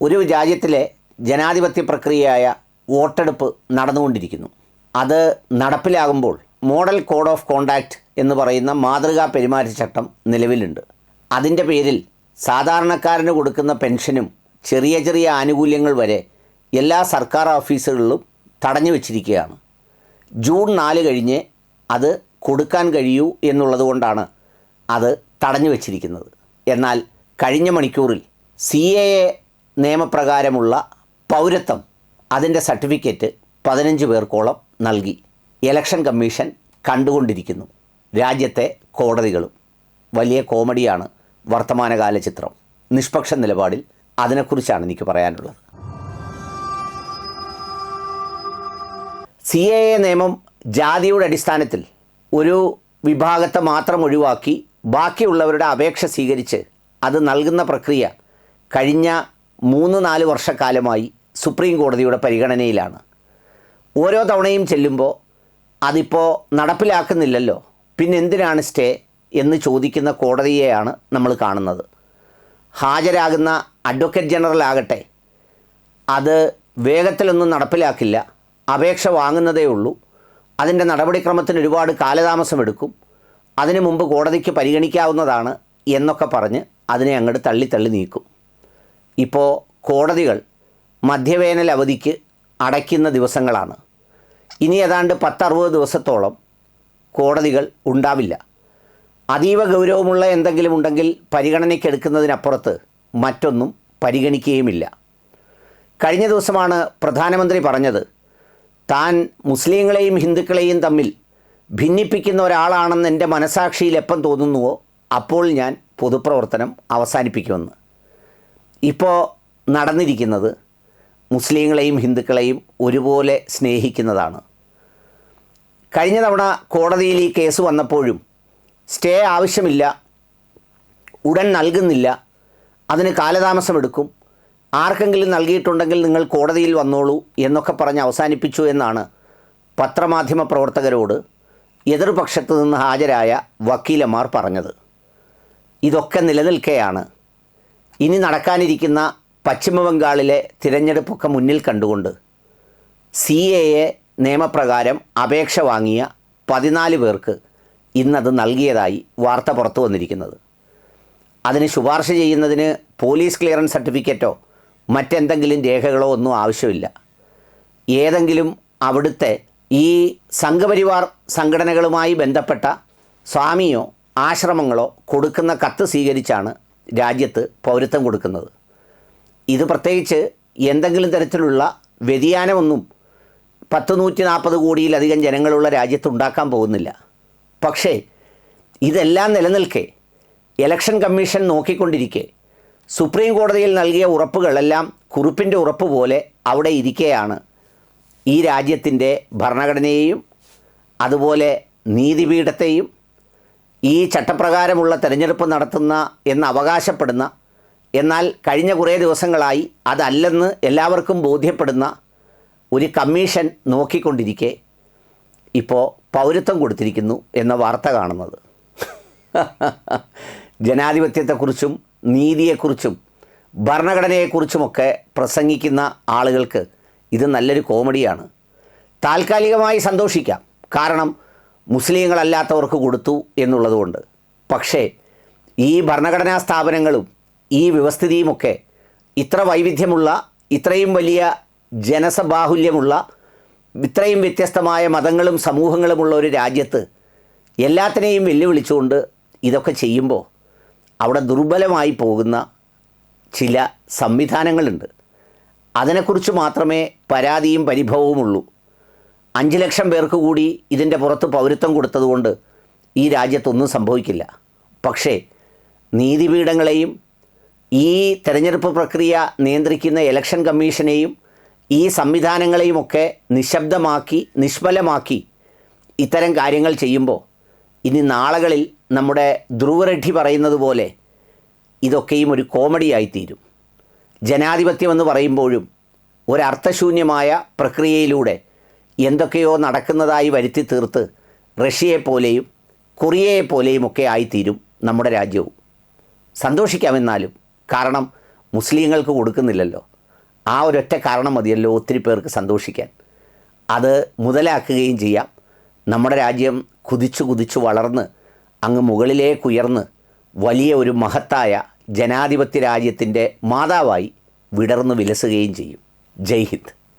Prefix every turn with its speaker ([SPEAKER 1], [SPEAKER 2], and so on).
[SPEAKER 1] ഒരു രാജ്യത്തിലെ ജനാധിപത്യ പ്രക്രിയയായ വോട്ടെടുപ്പ് നടന്നുകൊണ്ടിരിക്കുന്നു. അത് നടപ്പിലാകുമ്പോൾ മോഡൽ കോഡ് ഓഫ് കോണ്ടാക്റ്റ് എന്ന് പറയുന്ന മാതൃകാ പെരുമാറ്റച്ചട്ടം നിലവിലുണ്ട്. അതിന്റെ പേരിൽ സാധാരണക്കാരന് കൊടുക്കുന്ന പെൻഷനും ചെറിയ ചെറിയ ആനുകൂല്യങ്ങൾ വരെ എല്ലാ സർക്കാർ ഓഫീസുകളിലും തടഞ്ഞു വച്ചിരിക്കുകയാണ്. ജൂൺ നാല് കഴിഞ്ഞ് അത് കൊടുക്കാൻ കഴിയൂ എന്നുള്ളത് കൊണ്ടാണ് അത് തടഞ്ഞു വച്ചിരിക്കുന്നത്. എന്നാൽ കഴിഞ്ഞ മണിക്കൂറിൽ സി എ എ നിയമപ്രകാരമുള്ള പൗരത്വം അതിന്റെ സർട്ടിഫിക്കറ്റ് പതിനഞ്ച് പേർക്കോളം നൽകി. ഇലക്ഷൻ കമ്മീഷൻ കണ്ടുകൊണ്ടിരിക്കുന്നു. രാജ്യത്തെ കോടതികളും വലിയ കോമഡിയാണ് വർത്തമാനകാല ചിത്രം. നിഷ്പക്ഷ നിലപാടിൽ അതിനെക്കുറിച്ചാണ് എനിക്ക് പറയാനുള്ളത്. സി എ എ നിയമം ജാതിയുടെ അടിസ്ഥാനത്തിൽ ഒരു വിഭാഗത്തെ മാത്രം ഒഴിവാക്കി ബാക്കിയുള്ളവരുടെ അപേക്ഷ സ്വീകരിച്ച് അത് നൽകുന്ന പ്രക്രിയ കഴിഞ്ഞ മൂന്ന് നാല് വർഷക്കാലമായി സുപ്രീം കോടതിയുടെ പരിഗണനയിലാണ്. ഓരോ തവണയും ചെല്ലുമ്പോൾ അതിപ്പോൾ നടപ്പിലാക്കുന്നില്ലല്ലോ. പിന്നെ എന്തിനാണ് സ്റ്റേ എന്ന് ചോദിക്കുന്ന കോടതിയെയാണ് നമ്മൾ കാണുന്നത്. ഹാജരാകുന്ന അഡ്വക്കേറ്റ് ജനറൽ ആകട്ടെ അത് വേഗത്തിലൊന്നും നടപ്പിലാക്കില്ല. അപേക്ഷ വാങ്ങുന്നതേ ഉള്ളൂ. അതിന്റെ നടപടിക്രമത്തിന് ഒരുപാട് കാലതാമസമെടുക്കും. അതിനു മുമ്പ് കോടതിക്ക് പരിഗണിക്കാവുന്നതാണ് എന്നൊക്കെ പറഞ്ഞ് അതിനെ അങ്ങോട്ട് തള്ളി തള്ളി നീക്കും. ഇപ്പോൾ കോടതികൾ മധ്യവേനൽ അവധിക്ക് അടയ്ക്കുന്ന ദിവസങ്ങളാണ്. ഇനി ഏതാണ്ട് പത്തറുപത് ദിവസത്തോളം കോടതികൾ ഉണ്ടാവില്ല. അതീവ ഗൗരവമുള്ള എന്തെങ്കിലും ഉണ്ടെങ്കിൽ പരിഗണനയ്ക്കെടുക്കുന്നതിനപ്പുറത്ത് മറ്റൊന്നും പരിഗണിക്കുകയുമില്ല. കഴിഞ്ഞ ദിവസമാണ് പ്രധാനമന്ത്രി പറഞ്ഞത് താൻ മുസ്ലിങ്ങളെയും ഹിന്ദുക്കളെയും തമ്മിൽ ഭിന്നിപ്പിക്കുന്ന ഒരാളാണെന്ന് എന്റെ മനസാക്ഷിയിൽ എപ്പം തോന്നുന്നുവോ? അപ്പോൾ ഞാൻ പൊതുപ്രവർത്തനം അവസാനിപ്പിക്കുമെന്ന്. ഇപ്പോൾ നടന്നിരിക്കുന്നത് മുസ്ലിങ്ങളെയും ഹിന്ദുക്കളെയും ഒരുപോലെ സ്നേഹിക്കുന്നതാണ്. കഴിഞ്ഞ തവണ കോടതിയിൽ ഈ കേസ് വന്നപ്പോഴും സ്റ്റേ ആവശ്യമില്ല ഉടൻ നൽകുന്നില്ല അതിന് കാലതാമസമെടുക്കും ആർക്കെങ്കിലും നൽകിയിട്ടുണ്ടെങ്കിൽ നിങ്ങൾ കോടതിയിൽ വന്നോളൂ എന്നൊക്കെ പറഞ്ഞ് അവസാനിപ്പിച്ചു എന്നാണ് പത്രമാധ്യമ പ്രവർത്തകരോട് എതിർപക്ഷത്തു നിന്ന് ഹാജരായ വക്കീലന്മാർ പറഞ്ഞത്. ഇതൊക്കെ നിലനിൽക്കെയാണ്. ഇനി നടക്കാനിരിക്കുന്ന പശ്ചിമബംഗാളിലെ തിരഞ്ഞെടുപ്പൊക്കെ മുന്നിൽ കണ്ടുകൊണ്ട് സി എ എ നിയമപ്രകാരം അപേക്ഷ വാങ്ങിയ പതിനാല് പേർക്ക് ഇന്നത് നൽകിയതായി വാർത്ത പുറത്തു വന്നിരിക്കുന്നത്. അതിന് ശുപാർശ ചെയ്യുന്നതിന് പോലീസ് ക്ലിയറൻസ് സർട്ടിഫിക്കറ്റോ മറ്റെന്തെങ്കിലും രേഖകളോ ഒന്നും ആവശ്യമില്ല. ഏതെങ്കിലും അവിടുത്തെ ഈ സംഘപരിവാർ സംഘടനകളുമായി ബന്ധപ്പെട്ട സ്വാമിയോ ആശ്രമങ്ങളോ കൊടുക്കുന്ന കത്ത് സ്വീകരിച്ചാണ് രാജ്യത്ത് പൗരത്വം കൊടുക്കുന്നത്. ഇത് പ്രത്യേകിച്ച് എന്തെങ്കിലും തരത്തിലുള്ള വ്യതിയാനമൊന്നും പത്ത് നൂറ്റി നാൽപ്പത് കോടിയിലധികം ജനങ്ങളുള്ള രാജ്യത്ത് ഉണ്ടാക്കാൻ പോകുന്നില്ല. പക്ഷേ ഇതെല്ലാം നിലനിൽക്കെ ഇലക്ഷൻ കമ്മീഷൻ നോക്കിക്കൊണ്ടിരിക്കെ സുപ്രീം കോടതിയിൽ നൽകിയ ഉറപ്പുകളെല്ലാം കുറിപ്പിന്റെ ഉറപ്പ് പോലെ അവിടെ ഇരിക്കെയാണ് ഈ രാജ്യത്തിന്റെ ഭരണഘടനയെയും അതുപോലെ നീതിപീഠത്തെയും ഈ ചട്ടപ്രകാരമുള്ള തെരഞ്ഞെടുപ്പ് നടത്തുന്ന എന്ന് അവകാശപ്പെടുന്ന എന്നാൽ കഴിഞ്ഞ കുറേ ദിവസങ്ങളായി അതല്ലെന്ന് എല്ലാവർക്കും ബോധ്യപ്പെടുന്ന ഒരു കമ്മീഷൻ നോക്കിക്കൊണ്ടിരിക്കെ ഇപ്പോൾ പൗരത്വം കൊടുത്തിരിക്കുന്നു എന്ന വാർത്ത കാണുന്നത്. ജനാധിപത്യത്തെക്കുറിച്ചും നീതിയെക്കുറിച്ചും ഭരണഘടനയെക്കുറിച്ചുമൊക്കെ പ്രസംഗിക്കുന്ന ആളുകൾക്ക് ഇത് നല്ലൊരു കോമഡിയാണ്. താൽക്കാലികമായി സന്തോഷിക്കാം. കാരണം മുസ്ലിങ്ങളല്ലാത്തവർക്ക് കൊടുത്തു എന്നുള്ളതുകൊണ്ട്. പക്ഷേ ഈ ഭരണഘടനാ സ്ഥാപനങ്ങളും ഈ വ്യവസ്ഥിതിയുമൊക്കെ ഇത്ര വൈവിധ്യമുള്ള ഇത്രയും വലിയ ജനസബാഹുല്യമുള്ള ഇത്രയും വ്യത്യസ്തമായ മതങ്ങളും സമൂഹങ്ങളുമുള്ള ഒരു രാജ്യത്ത് എല്ലാത്തിനെയും വെല്ലുവിളിച്ചുകൊണ്ട് ഇതൊക്കെ ചെയ്യുമ്പോൾ അവിടെ ദുർബലമായി പോകുന്ന ചില സംവിധാനങ്ങളുണ്ട്. അതിനെക്കുറിച്ച് മാത്രമേ പരാതിയും പരിഭവവുമുള്ളൂ. അഞ്ച് ലക്ഷം പേർക്ക് കൂടി ഇതിന്റെ പുറത്ത് പൗരത്വം കൊടുത്തതുകൊണ്ട് ഈ രാജ്യത്തൊന്നും സംഭവിക്കില്ല. പക്ഷേ നീതിപീഠങ്ങളെയും ഈ തെരഞ്ഞെടുപ്പ് പ്രക്രിയ നിയന്ത്രിക്കുന്ന ഇലക്ഷൻ കമ്മീഷനെയും ഈ സംവിധാനങ്ങളെയുമൊക്കെ നിശബ്ദമാക്കി നിഷ്ഫലമാക്കി ഇത്തരം കാര്യങ്ങൾ ചെയ്യുമ്പോൾ ഇനി നാളുകളിൽ നമ്മുടെ ധ്രുവറെഡ്ഡി പറയുന്നത് പോലെ ഇതൊക്കെയും ഒരു കോമഡിയായിത്തീരും ജനാധിപത്യമെന്ന് പറയുമ്പോഴും ഒരർത്ഥശൂന്യമായ പ്രക്രിയയിലൂടെ എന്തൊക്കെയോ നടക്കുന്നതായി വരുത്തി തീർത്ത് റഷ്യയെപ്പോലെയും കൊറിയയെപ്പോലെയുമൊക്കെ ആയിത്തീരും നമ്മുടെ രാജ്യവും. സന്തോഷിക്കാമെന്നാലും കാരണം മുസ്ലിങ്ങൾക്ക് കൊടുക്കുന്നില്ലല്ലോ. ആ ഒരൊറ്റ കാരണം മതിയല്ലോ ഒത്തിരി പേർക്ക് സന്തോഷിക്കാൻ. അത് മുതലാക്കുകയും ചെയ്യാം. നമ്മുടെ രാജ്യം കുതിച്ചു കുതിച്ചു വളർന്ന് അങ്ങ് മുകളിലേക്കുയർന്ന് വലിയ ഒരു മഹത്തായ ജനാധിപത്യ രാജ്യത്തിന്റെ മാതാവായി വിടർന്നു വിലസുകയും ചെയ്യും. ജയ് ഹിന്ദ്.